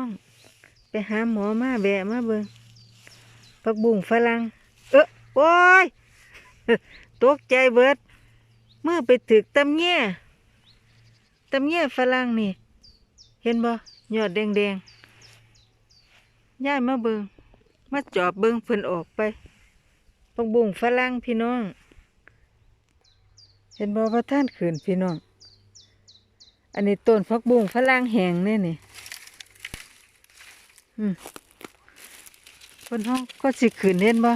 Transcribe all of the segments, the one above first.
้องไปหาหมอมาแบะมาเบิงผักบุ้งฝรั่งเออโอ้ยตกใจเบิดเมื่อไปถึกตำเงี้ยตำเงี้ยฝรั่งนี่ เห็นบ่หยอดแดงๆย้ายมาเบิงมาจอบเบิงเพิ่นออกไปผักบุ้งฝรั่งพี่น้อง เห็นบ่ว่าท่านขืนพี่น้อง อันนี้ต้นผักบุ้งฝรั่งแห้งแน่นี่ อืมคนห้องก็สิขืนเห็นบ่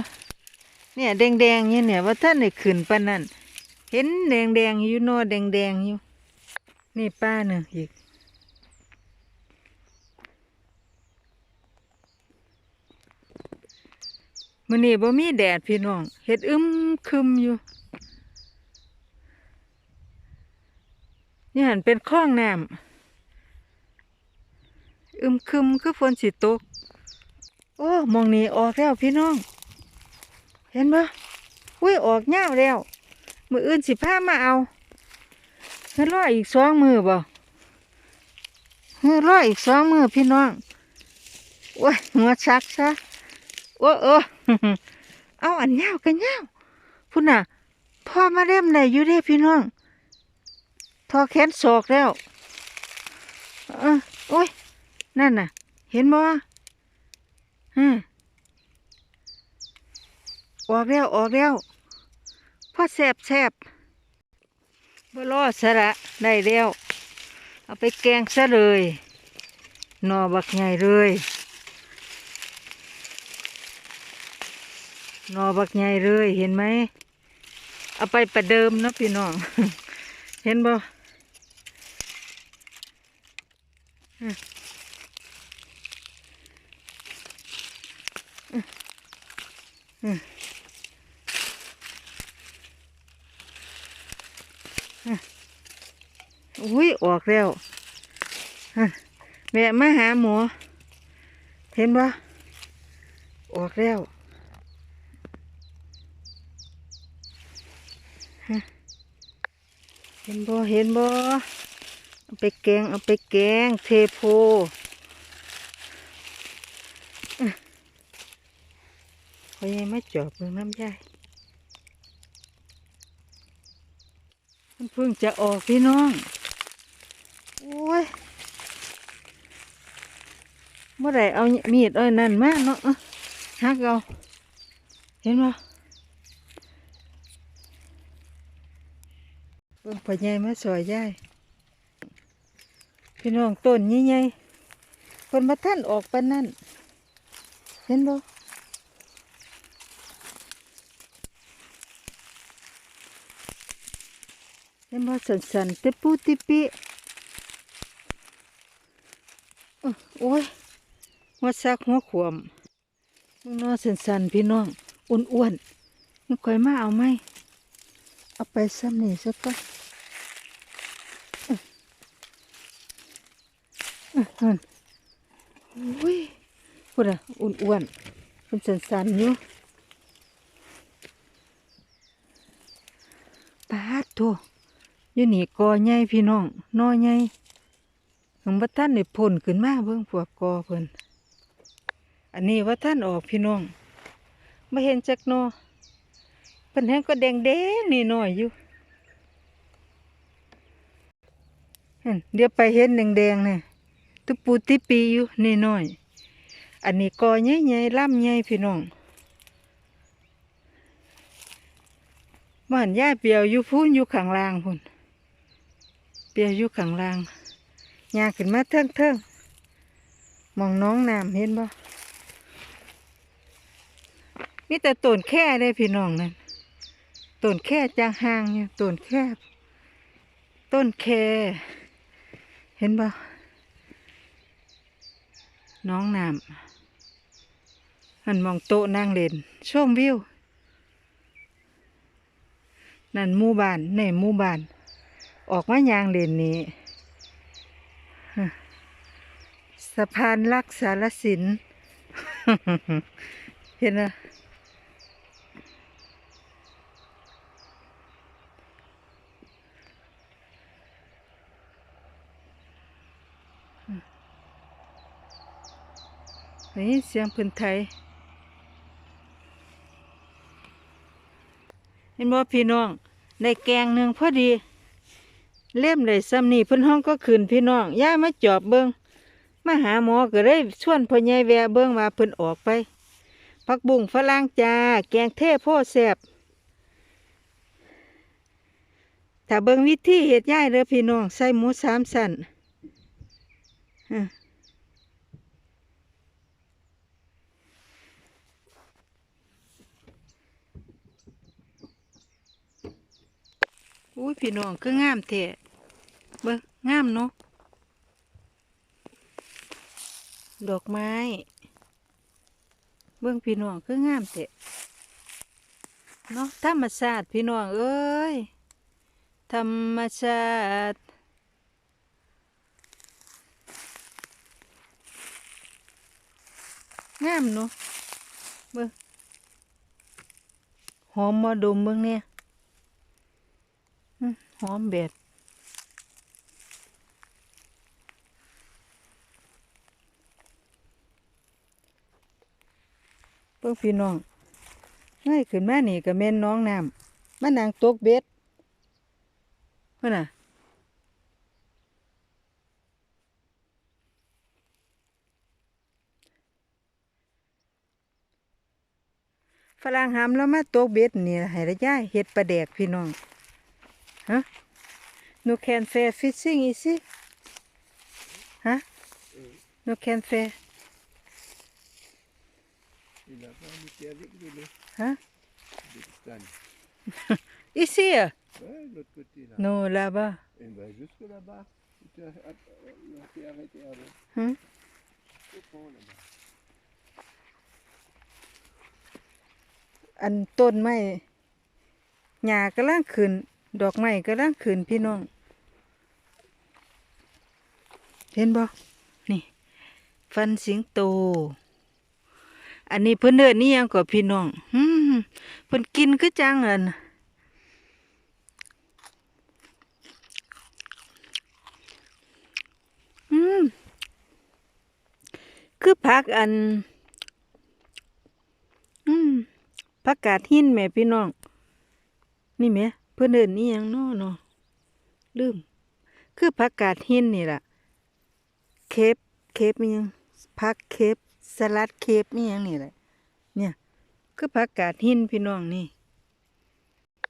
เนี่ยแดงแดงๆอยู่เนี่ยว่าท่านได้ขืนปานนั้นเห็นแดงแดงอยู่นอแดงแดงอยู่ นี่ป้าหนึ่งอีกมื้อนี้บ่มีแดดพี่น้องเฮ็ดอึมครึมอยู่นี่หันเป็นคลองน้ำ อึมครึมคือฝนสิตก โอ้มองนี้ออกแล้วพี่น้อง เห็นปะอุ้ยออกยาวแล้ว มืออื่นสิพามาเอาเฮ้ยรออีกสองมือบ่เฮ้ยรออีกสองมือพี่น้องโอ้ยหัวชักซะโอ้เออเอาอันยาวกันยาวพุ่นน่ะพ่อมาเล่มไหนอยู่เด้พี่น้อง ทอแขนศอกแล้วเออโอ้ย นั่นน่ะ เห็นบ่ฮะออกแล้วออกแล้วพ่อแสบแสบบ่รอสระได้แล้ว เอาไปแกงซะเลยหนอบักใหญ่เลยหนอบักใหญ่เลยเห็นไหม เอาไปประเดิมนะพี่น้อง เห็นบ่อืมอืม อุ้ยออกแล้วแม่มาหาหมอ เห็นบ่ออกแล้วเห็นบ่เห็นบ่เอาไปแกงเอาไปแกงเทโพอื้อ เขายังไม่จอบเบิ่งน้ำยายมันเพิ่งจะออกพี่น้อง โอ้ยเมื่อไรเอามีดเอานั่นมาเนาะเอาหักเอาเห็นบ่เบิ่งพ่อใหญ่มาซอยยายพี่น้องต้นใหญ่ๆคนมาท่านออกปานนั่นเห็นบ่ เห็นบ่สันๆติปูติปิอื้อโอ้ยหัวซักหัวขวมมึงนอสันๆพี่น้องอ้วนๆมึงคอยมาเอาไหมเอาไปซ้ำนี่สักก่อนอะนั่นอุ้ยพูดอะอ้วนๆเป็นสันๆอยู่ปาดโถอ ยู่นี่กอใหญ่พี่น้องนอใหญ่ของบัท่านได้พ่นขึ้นมาเบิ่งพวกกอเพิ่นอันนี้ว่าท่านออกพี่น้องไม่เห็นจักนอเพิ่นแห้งก็แดงแดงนี่น้อยอยู่เดี๋ยวไปเห็นแดงๆเนี่ยตุปูติปีอยู่นี่น้อย อันนี้กอใหญ่ๆล่ำใหญ่พี่น้องบ้านย่าเปียวอยู่พูนอยู่ข้างล่างพุ่น ปียอยู่ข้างล่างยาขึ้นมาเทิงเทิงมองน้องน้ำเห็นบ่มีแต่ต้นแค่เลยพี่น้องนั่นต้นแค่จางห่างอยู่ยต้นแค่ต้นแค่เห็นบ่น้องน้ำหันมองโต๊ะนั่งเล่นชมวิวนั่นมู่บ้านในมู่บ้าน ออกมายางเล่นนี้สะพานรักษาลสิน เห็นนะนี่เสียงพิ่นไทยเห็นบ่พี่น้องได้แกงหนึ่งพอดี เล่มเลยซ้ำนี่เพิ่นห้องก็ขึ้นพี่น้องย่ามาจอบเบิงมาหาหมอก็ได้ชวนพ่อใหญ่แวะเบิงว่าเพิ่นออกไปผักบุ้งฝรั่งจ้าแกงเทโพแซบถ้าเบิงวิธีเฮ็ดย่ายเด้อพี่น้องใส่หมูสามสันอะอุ้ยพี่น้องคืองามแท้ เบิ่งงามเนาะดอกไม้ เบิ่งพี่น้องคืองามแท้เนาะธรรมชาติพี่น้องเอ้ยธรรมชาติงามเนาะเบิ่งหอมมาดมเบิ่งเนี่ยหอมแบบิ่งพี่น้องง่ายขึ้นมานี่ก็แม่นน้องน้ำมานางตกเบ็ดเพิ่นน่ะฝรั่งหามแล้วมาตกเบ็ดนี่ล่ะให้ระยายเฮ็ดปลาแดกพี่น้องฮะ no can fair fishing is it ฮะ no can fair Pakistan. ici ah? Ouais, de l'autre côté là. no là-bas Et ben jusque là-bas. Il t'a- att- Il a fait arrêter avant. Hum. C'est bon là-bas. อันต้นไม้หญ้ากำลังขึ้น ดอกไม้กำลังขึ้นพี่น้อง เห็นบ่นี่ ฟันสิงโต อันนี้เพิ่นเอิ้นนี่ยังก็พี่น้องอืมเพิ่นกินคือจังอันอืมคือผักอัน อืมผักกาดหินแม่พี่น้อง นี่แหม่เพื่อนเอินนี่ยังน้อเนาะลืม คือผักกาดหินนี่แหละเคปเคปมียังผักเคป สลัดเคปมียังนี่แหละ เนี่ยคือผักกาดหินพี่น้องนี่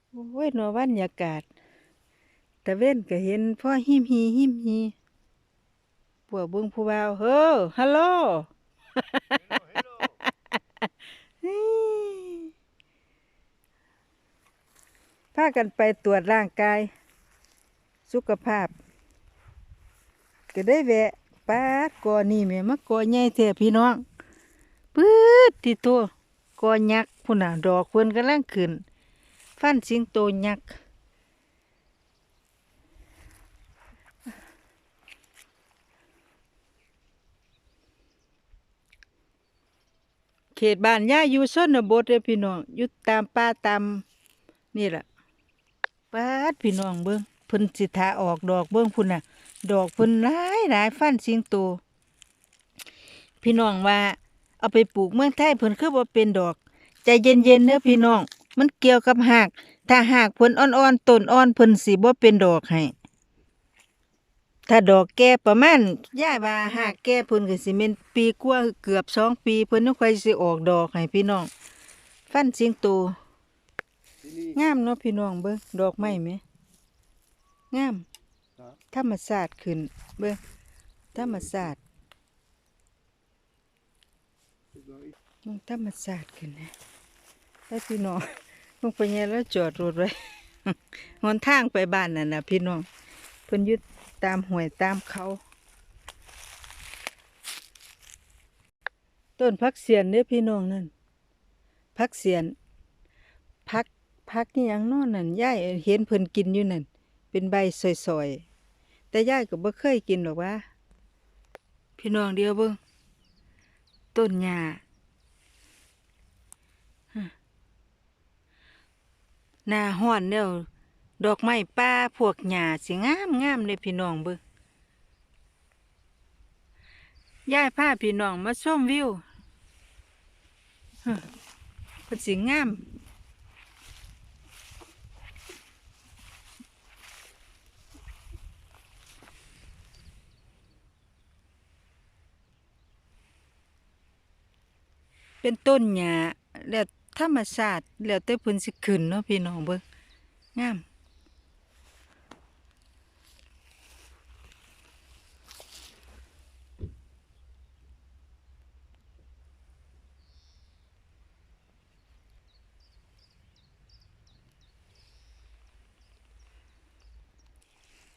โอ้ยนอวันยากาศตะเว้นก็เห็นพ่อหิมฮีหิมฮีพวกเบิ่งผู้บ่าวเฮ้อฮัลโหลพากันไปตรวจร่างกาย สุขภาพ ก็ได้แวะปาดกอนี่แม่มากอใหญ่แท้พี่น้อง ปื๊ดที่ตัวกอยักษ์พุ่นน่ะ ดอกเพิ่นกำลังขึ้น ฟันสิงโตยักษ์เขตบ้านย่าอยู่ชนบทเด้อพี่น้องอยู่ตามป่าตามนี่แหละป้าดพี่น้องเบิ้งเพิ่นสิทาออกดอกเบิ้งพุ่นน่ะ ดอกเพิ่นหลายหลายฟันสิงโตพี่น้องว่า เอาไปปลูกเมืองไทยเพิ่นคือบ่เป็นดอก ใจเย็นๆเด้อพี่น้อง มันเกี่ยวกับหาก ถ้าหากเพิ่นอ่อนๆต้นอ่อนเพิ่นสิบ่เป็นดอกให้ถ้าดอกแก่ประมาณย่ายว่าหากแก่เพิ่นก็สิแม่นปีกว่าเกือบสองปีเพิ่นนึกค่อยสิออกดอกให้พี่น้อง ฟันสิงโต Fini. งามเนาะพี่น้องเบิ่งดอกไม้ไหมงามครับธรรมศาสตร์ขึ้นเบิ่งธรรมศาสตร์ C'est bon, il- อืมธรรมศาสตร์ขึ้นนะแล้วพี่น้องลงไปเนี่ยแล้วจอดรถไว้หนทางไปบ้านนั่นน่ะพี่น้องเพิ่นยึดตามห้วยตามเขา ต้นพักเสียนเด้อพี่น้องนั่นพักเสียนพักพักนี่ยังนอนนั่นยายเห็นเพิ่นกินอยู่นั่นเป็นใบสอยๆแต่ย่ายก็บ่เคยกินหรอกว่าพี่น้องเดียวเบิ่ง ต้นหญ้าหน้าห้อนเดี่ยวดอกไม้ป่าพวกหญ้าสิงามงามเลยพี่น้องเบิ่งยายพาพี่น้องมาชมวิวเพิ่นสิงาม เป็นต้นหญ้าแล้วธรรมชาติแล้วแต่เพิ่นสิขึ้นเนาะพี่น้องเบิ่งงาม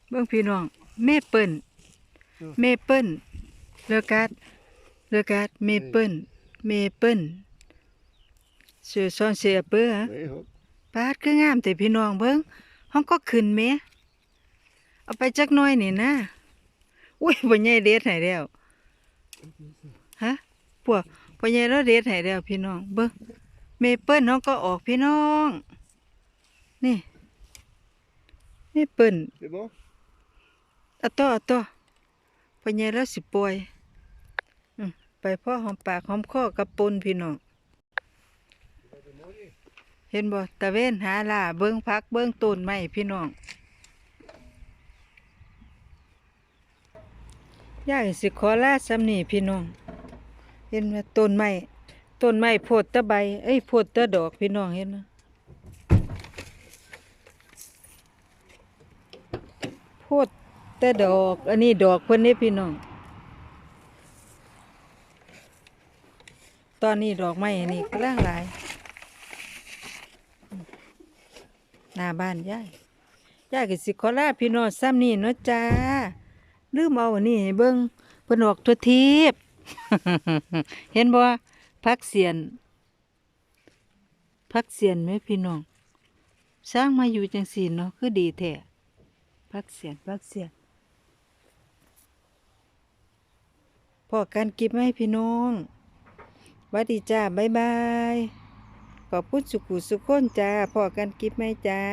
เบิ่งพี่น้องเมเปิลเมเปิลเลอกัดเลอกัดเมเปิล เมเปิลเสือซอนเสียเปื้อ Nee, hoor. ปาดคืองามแต่พี่น้องเบิ่งห้องก็ขึ้นแหมเอาไปจักหน้อยนี่นะอุ้ยบ่ใหญ่เด็ดให้แล้วฮะพวกบ่ใหญ่แล้วเด็ดให้แล้วพี่น้องเบิ่งเมเปิลน้องก็ออกพี่น้อง นี่เมเปิล C'est bon อะต่ออะต่อพญายแล้วสิป่วยอืม ไปพ่อหอมปากหอมคอกับปนพี่น้องเห็นบ่ตะเวนหาล่าเบิ้งพักเบิ้งต้นไม้พี่น้องยายสิขอลาสำนีพี่น้อง เห็นไหมต้นไม้ต้นไม้โพดแตะใบเอ้ยโพดแตะดอกพี่น้องเห็นไหมโพดแต่ดอก อันนี้ดอกเพิ่นนี่พี่น้อง ตอนนี้ดอกไม้อันนี้กำลังหลายหน้าบ้านยายยายก็สิขอลาพี่น้องซ้ำนี่เนาะจ้าลืมเอาอันนี้เบิ่งเพิ่นออกทั่วทิพย์เห็นบ่พักเสียน พักเสียนไหมพี่น้องสร้างมาอยู่จังซี่เนาะคือดีแท้พักเสียนพักเสียนพอกันกิบไหมพี่น้อง วัสดีจ้า บ๊ายบาย ขอบคุณสุขุสุขคนจ้าพอกันกิฟไหมจ้า